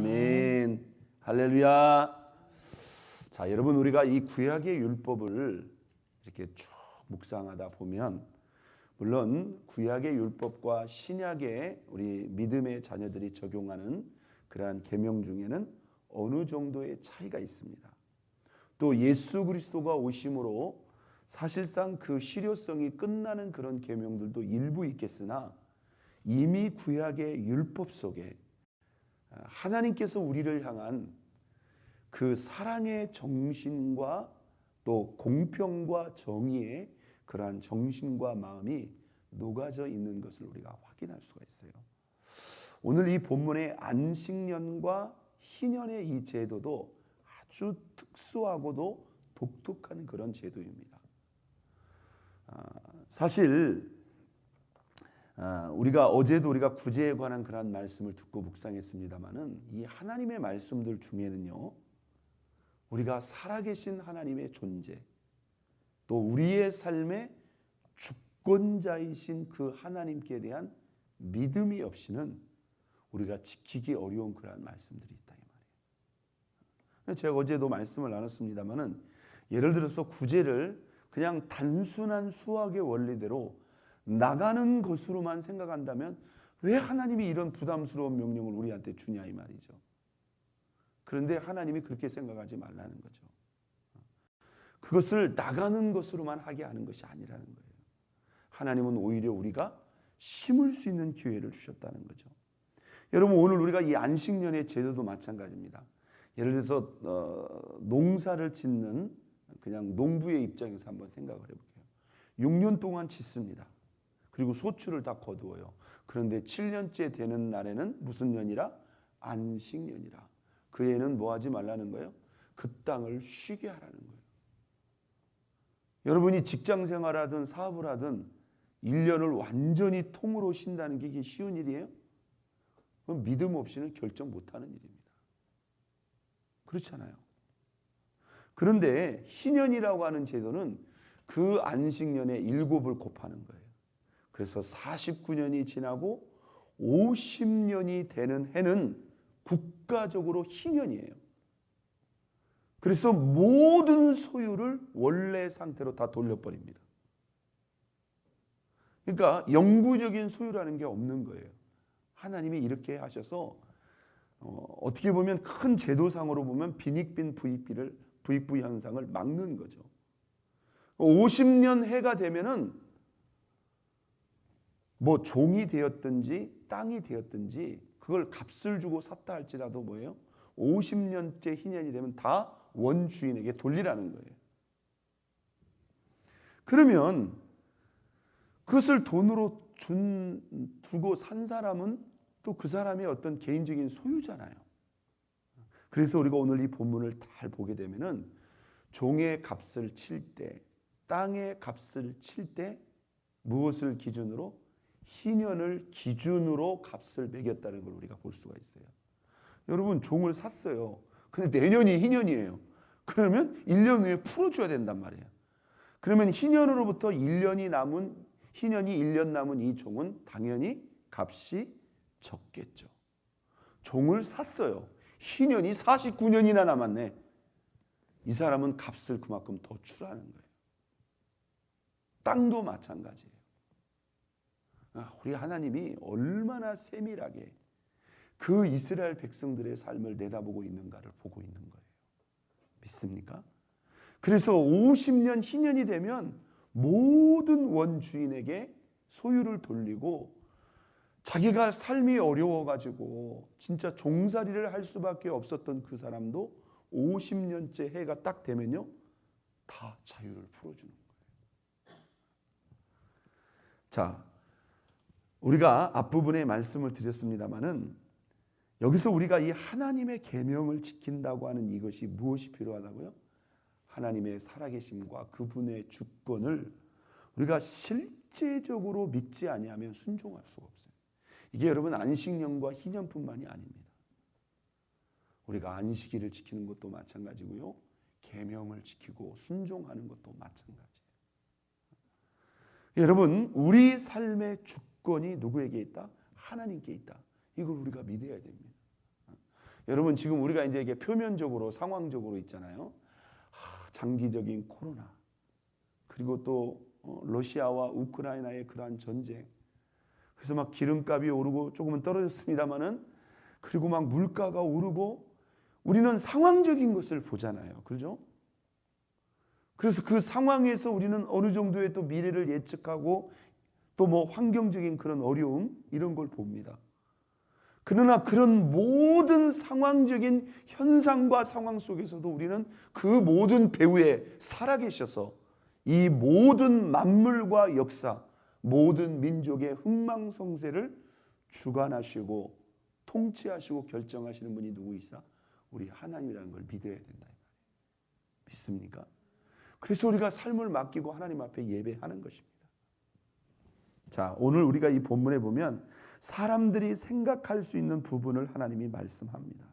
아멘. 할렐루야. 자, 여러분 우리가 이 구약의 율법을 이렇게 쭉 묵상하다 보면 물론 구약의 율법과 신약의 우리 믿음의 자녀들이 적용하는 그러한 계명 중에는 어느 정도의 차이가 있습니다. 또 예수 그리스도가 오심으로 사실상 그 실효성이 끝나는 그런 계명들도 일부 있겠으나 이미 구약의 율법 속에 하나님께서 우리를 향한 그 사랑의 정신과 또 공평과 정의의 그러한 정신과 마음이 녹아져 있는 것을 우리가 확인할 수가 있어요. 오늘 이 본문의 안식년과 희년의 이 제도도 아주 특수하고도 독특한 그런 제도입니다. 아, 사실 아, 우리가 어제도 우리가 구제에 관한 그런 말씀을 듣고 묵상했습니다만은 이 하나님의 말씀들 중에는요 우리가 살아계신 하나님의 존재 또 우리의 삶의 주권자이신 그 하나님께 대한 믿음이 없이는 우리가 지키기 어려운 그러한 말씀들이 있다 이 말이에요. 제가 어제도 말씀을 나눴습니다만은 예를 들어서 구제를 그냥 단순한 수학의 원리대로 나가는 것으로만 생각한다면 왜 하나님이 이런 부담스러운 명령을 우리한테 주냐 이 말이죠. 그런데 하나님이 그렇게 생각하지 말라는 거죠. 그것을 나가는 것으로만 하게 하는 것이 아니라는 거예요. 하나님은 오히려 우리가 심을 수 있는 기회를 주셨다는 거죠. 여러분 오늘 우리가 이 안식년의 제도도 마찬가지입니다. 예를 들어서 어, 농사를 짓는 그냥 농부의 입장에서 한번 생각을 해볼게요. 6년 동안 짓습니다. 그리고 소출을 다 거두어요. 그런데 7년째 되는 날에는 무슨 년이라? 안식년이라. 그 애는 뭐 하지 말라는 거예요? 그 땅을 쉬게 하라는 거예요. 여러분이 직장 생활하든 사업을 하든 1년을 완전히 통으로 쉰다는 게 이게 쉬운 일이에요? 그럼 믿음 없이는 결정 못 하는 일입니다. 그렇잖아요. 그런데 희년이라고 하는 제도는 그 안식년의 일곱을 곱하는 거예요. 그래서 49년이 지나고 50년이 되는 해는 국가적으로 희년이에요. 그래서 모든 소유를 원래 상태로 다 돌려버립니다. 그러니까 영구적인 소유라는 게 없는 거예요. 하나님이 이렇게 하셔서 어, 떻게 보면 큰 제도상으로 보면 빈익빈 부익비를 부익부 현상을 막는 거죠. 50년 해가 되면은 뭐 종이 되었든지 땅이 되었든지 그걸 값을 주고 샀다 할지라도 뭐예요? 50년째 희년이 되면 다 원주인에게 돌리라는 거예요. 그러면 그것을 돈으로 준, 두고 산 사람은 또 그 사람의 어떤 개인적인 소유잖아요. 그래서 우리가 오늘 이 본문을 잘 보게 되면은 종의 값을 칠 때, 땅의 값을 칠 때 무엇을 기준으로 희년을 기준으로 값을 매겼다는 걸 우리가 볼 수가 있어요. 여러분 종을 샀어요. 근데 내년이 희년이에요. 그러면 1년 후에 풀어줘야 된단 말이에요. 그러면 희년으로부터 1년이 남은 희년이 1년 남은 이 종은 당연히 값이 적겠죠. 종을 샀어요. 희년이 49년이나 남았네. 이 사람은 값을 그만큼 더 출하는 거예요. 땅도 마찬가지예요. 아, 우리 하나님이 얼마나 세밀하게 그 이스라엘 백성들의 삶을 내다보고 있는가를 보고 있는 거예요. 믿습니까? 그래서 50년 희년이 되면 모든 원주인에게 소유를 돌리고 자기가 삶이 어려워가지고 진짜 종살이를 할 수밖에 없었던 그 사람도 50년째 해가 딱 되면요. 다 자유를 풀어주는 거예요. 자, 우리가 앞부분에 말씀을 드렸습니다마는 여기서 우리가 이 하나님의 계명을 지킨다고 하는 이것이 무엇이 필요하다고요? 하나님의 살아계심과 그분의 주권을 우리가 실제적으로 믿지 아니하면 순종할 수가 없어요. 이게 여러분 안식년과 희년뿐만이 아닙니다. 우리가 안식일을 지키는 것도 마찬가지고요. 계명을 지키고 순종하는 것도 마찬가지예요. 여러분, 우리 삶의 주 권이 누구에게 있다? 하나님께 있다. 이걸 우리가 믿어야 됩니다. 여러분 지금 우리가 이제 이게 표면적으로 상황적으로 있잖아요. 하, 장기적인 코로나 그리고 또 어, 러시아와 우크라이나의 그러한 전쟁. 그래서 막 기름값이 오르고 조금은 떨어졌습니다마는 그리고 막 물가가 오르고 우리는 상황적인 것을 보잖아요. 그죠? 그래서 그 상황에서 우리는 어느 정도의 또 미래를 예측하고 또 뭐 환경적인 그런 어려움 이런 걸 봅니다. 그러나 그런 모든 상황적인 현상과 상황 속에서도 우리는 그 모든 배후에 살아계셔서 이 모든 만물과 역사, 모든 민족의 흥망성쇠를 주관하시고 통치하시고 결정하시는 분이 누구이사? 우리 하나님이라는 걸 믿어야 된다. 믿습니까? 그래서 우리가 삶을 맡기고 하나님 앞에 예배하는 것입니다. 자, 오늘 우리가 이 본문에 보면 사람들이 생각할 수 있는 부분을 하나님이 말씀합니다.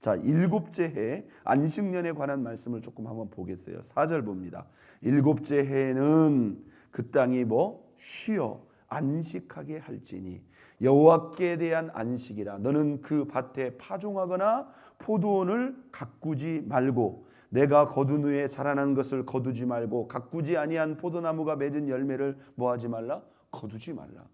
자, 일곱째 해 안식년에 관한 말씀을 조금 한번 보겠어요. 4절 봅니다. 일곱째 해는 그 땅이 뭐 쉬어 안식하게 할지니 여호와께 대한 안식이라 너는 그 밭에 파종하거나 포도원을 가꾸지 말고 내가 거둔 후에 자라난 것을 거두지 말고 가꾸지 아니한 포도나무가 맺은 열매를 뭐하지 말라 거두지 말라.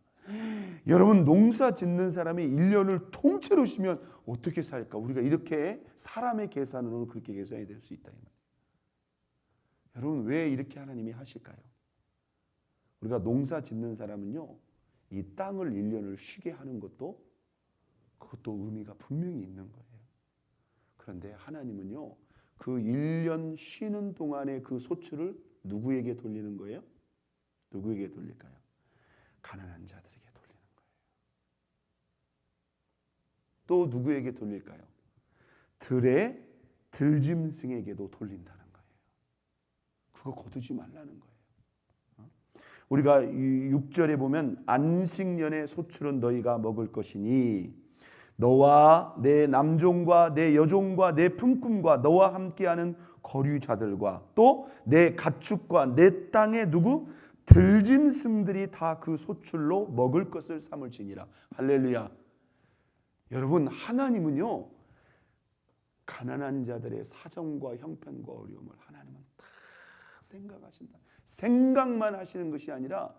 여러분 농사 짓는 사람이 1년을 통째로 쉬면 어떻게 살까? 우리가 이렇게 사람의 계산으로는 그렇게 계산이 될 수 있다. 여러분 왜 이렇게 하나님이 하실까요? 우리가 농사 짓는 사람은요. 이 땅을 1년을 쉬게 하는 것도 그것도 의미가 분명히 있는 거예요. 그런데 하나님은요. 그 1년 쉬는 동안의 그 소출을 누구에게 돌리는 거예요? 누구에게 돌릴까요? 가난한 자들에게 돌리는 거예요. 또 누구에게 돌릴까요? 들의 들짐승에게도 돌린다는 거예요. 그거 거두지 말라는 거예요. 어? 우리가 6절에 보면 안식년의 소출은 너희가 먹을 것이니 너와 내 남종과 내 여종과 내 품꾼과 너와 함께하는 거류자들과 또 내 가축과 내 땅에 누구 들짐승들이 다 그 소출로 먹을 것을 삼을지니라. 할렐루야. 여러분 하나님은요 가난한 자들의 사정과 형편과 어려움을 하나님은 다 생각하신다. 생각만 하시는 것이 아니라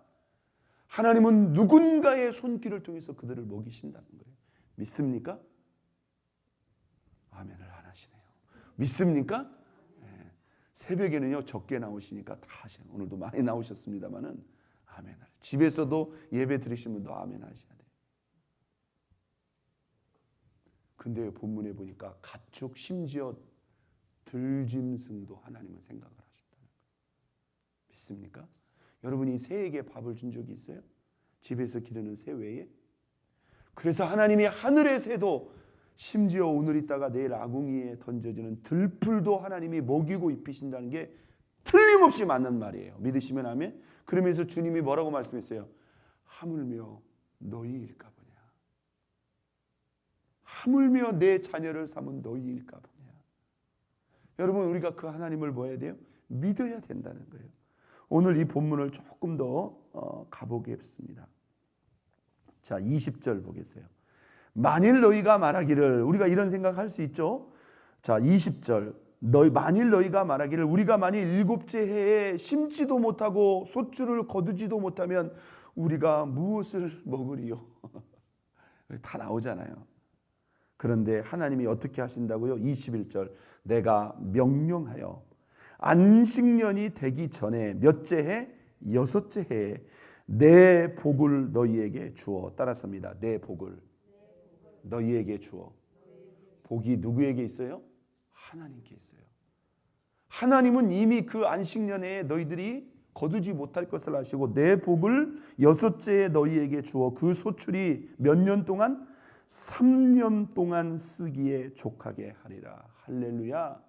하나님은 누군가의 손길을 통해서 그들을 먹이신다는 거예요. 믿습니까? 아멘을 안 하시네요. 믿습니까? 네. 새벽에는요 적게 나오시니까 다 하셔요. 오늘도 많이 나오셨습니다만은 아멘을. 집에서도 예배 드리신 분도 아멘 하셔야 돼요. 근데 본문에 보니까 가축 심지어 들짐승도 하나님은 생각을 하신다는 거예요. 믿습니까? 여러분이 새에게 밥을 준 적이 있어요? 집에서 기르는 새 외에? 그래서 하나님이 하늘의 새도 심지어 오늘 있다가 내일 아궁이에 던져지는 들풀도 하나님이 먹이고 입히신다는 게 틀림없이 맞는 말이에요. 믿으시면 아멘. 그러면서 주님이 뭐라고 말씀했어요? 하물며 너희일까 보냐. 하물며 내 자녀를 삼은 너희일까 보냐. 여러분 우리가 그 하나님을 뭐 해야 돼요? 믿어야 된다는 거예요. 오늘 이 본문을 조금 더 어, 가보겠습니다. 자, 20절 보겠어요. 만일 너희가 말하기를 우리가 이런 생각할 수 있죠. 자, 20절. 너희 만일 너희가 말하기를 우리가 만일 일곱째 해에 심지도 못하고 소출을 거두지도 못하면 우리가 무엇을 먹으리요? 다 나오잖아요. 그런데 하나님이 어떻게 하신다고요? 21절. 내가 명령하여 안식년이 되기 전에 몇째 해? 여섯째 해에 내 복을 너희에게 주어 따라섭니다. 내 복을 너희에게 주어. 복이 누구에게 있어요? 하나님께 있어요. 하나님은 이미 그 안식년에 너희들이 거두지 못할 것을 아시고 내 복을 여섯째에 너희에게 주어 그 소출이 몇 년 동안 3년 동안 쓰기에 족하게 하리라. 할렐루야.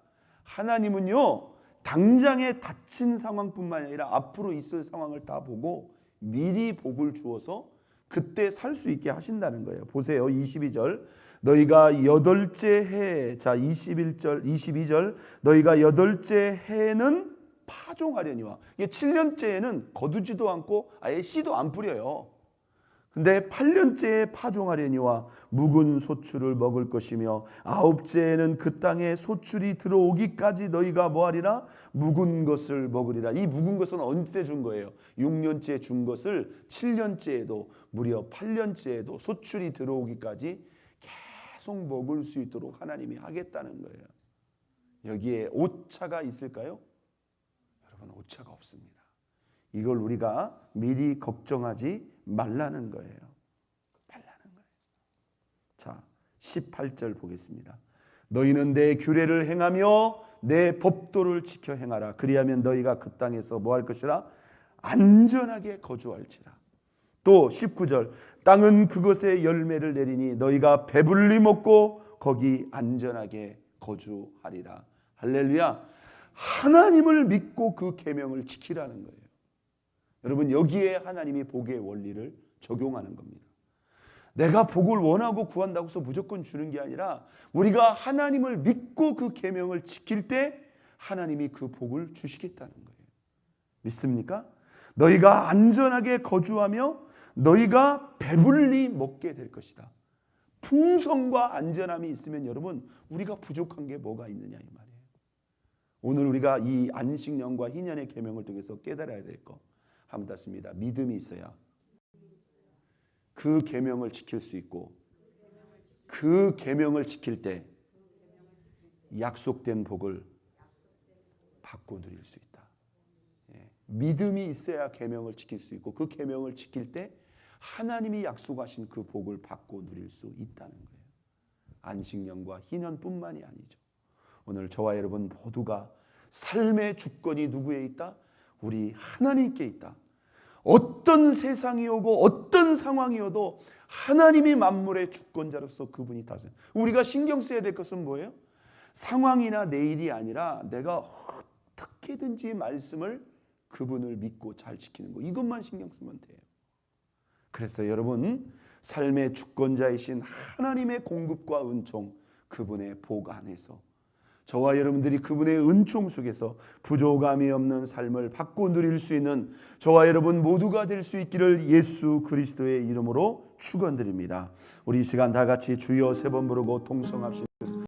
하나님은요. 당장에 닥친 상황뿐만 아니라 앞으로 있을 상황을 다 보고 미리 복을 주어서 그때 살 수 있게 하신다는 거예요. 보세요. 22절. 너희가 여덟째 해, 자 21절, 22절. 너희가 여덟째 해는 파종하려니와. 이게 7년째에는 거두지도 않고 아예 씨도 안 뿌려요. 근데 8년째에 파종하려니와 묵은 소출을 먹을 것이며 아홉째에는 그 땅에 소출이 들어오기까지 너희가 뭐하리라? 묵은 것을 먹으리라. 이 묵은 것은 언제 준 거예요? 6년째 준 것을 7년째에도 무려 8년째에도 소출이 들어오기까지 계속 먹을 수 있도록 하나님이 하겠다는 거예요. 여기에 오차가 있을까요? 여러분 오차가 없습니다 이걸 우리가 미리 걱정하지 말라는 거예요. 말라는 거예요. 자, 18절 보겠습니다. 너희는 내 규례를 행하며 내 법도를 지켜 행하라. 그리하면 너희가 그 땅에서 뭐 할 것이라? 안전하게 거주할지라. 또 19절 땅은 그것의 열매를 내리니 너희가 배불리 먹고 거기 안전하게 거주하리라. 할렐루야. 하나님을 믿고 그 계명을 지키라는 거예요. 여러분 여기에 하나님이 복의 원리를 적용하는 겁니다. 내가 복을 원하고 구한다고 해서 무조건 주는 게 아니라 우리가 하나님을 믿고 그 계명을 지킬 때 하나님이 그 복을 주시겠다는 거예요. 믿습니까? 너희가 안전하게 거주하며 너희가 배불리 먹게 될 것이다. 풍성과 안전함이 있으면 여러분 우리가 부족한 게 뭐가 있느냐 이 말이에요. 오늘 우리가 이 안식년과 희년의 계명을 통해서 깨달아야 될 거. 한번 닿습니다. 믿음이 있어야 그 계명을 지킬 수 있고 그 계명을 지킬 때 약속된 복을 받고 누릴 수 있다. 예. 믿음이 있어야 계명을 지킬 수 있고 그 계명을 지킬 때 하나님이 약속하신 그 복을 받고 누릴 수 있다는 거예요. 안식년과 희년뿐만이 아니죠. 오늘 저와 여러분 모두가 삶의 주권이 누구에 있다? 우리 하나님께 있다. 어떤 세상이 오고 어떤 상황이 오도 하나님이 만물의 주권자로서 그분이 다스 우리가 신경 써야 될 것은 뭐예요? 상황이나 내일이 아니라 내가 어떻게든지 말씀을 그분을 믿고 잘 지키는 거 이것만 신경 쓰면 돼요. 그래서 여러분 삶의 주권자이신 하나님의 공급과 은총 그분의 복 안에서 저와 여러분들이 그분의 은총 속에서 부족함이 없는 삶을 받고 누릴 수 있는 저와 여러분 모두가 될 수 있기를 예수 그리스도의 이름으로 축원드립니다. 우리 이 시간 다 같이 주여 세 번 부르고 동성합시다.